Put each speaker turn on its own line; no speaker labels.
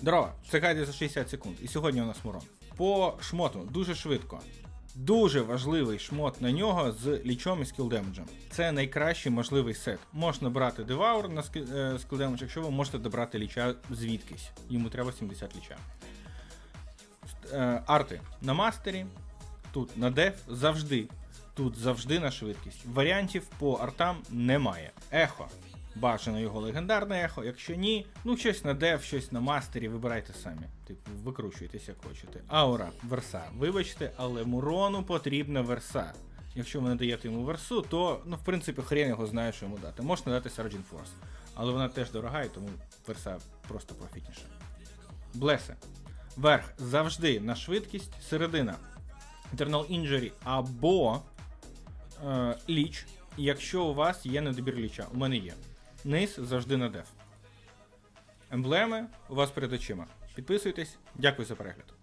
Здорово, це гайди за 60 секунд. І сьогодні у нас Мурон. По шмоту дуже швидко. Дуже важливий шмот на нього з лічом і скілдемеджем. Це найкращий можливий сет. Можна брати деваур на скілдемедж, якщо ви можете добрати ліча звідкись. Йому треба 70 ліча. Е, Арти на мастері, тут на деф завжди. Тут завжди на швидкість. Варіантів по артам немає. Ехо. Бажано його легендарне ехо. Якщо ні, ну щось на дев, щось на мастері, вибирайте самі. Типу, викручуйтесь як хочете. Аура, верса. Вибачте, але Мурону потрібна верса. Якщо ви не даєте йому версу, то ну в принципі хрен його знає, що йому дати. Можна дати Surgeon Force. Але вона теж дорога, і тому верса просто профітніша. Блеси. Верх завжди на швидкість, середина Eternal Injury або е, ліч, якщо у вас є недобір ліча. У мене є. Низ завжди на деф. Емблеми у вас перед очима. Підписуйтесь. Дякую за перегляд.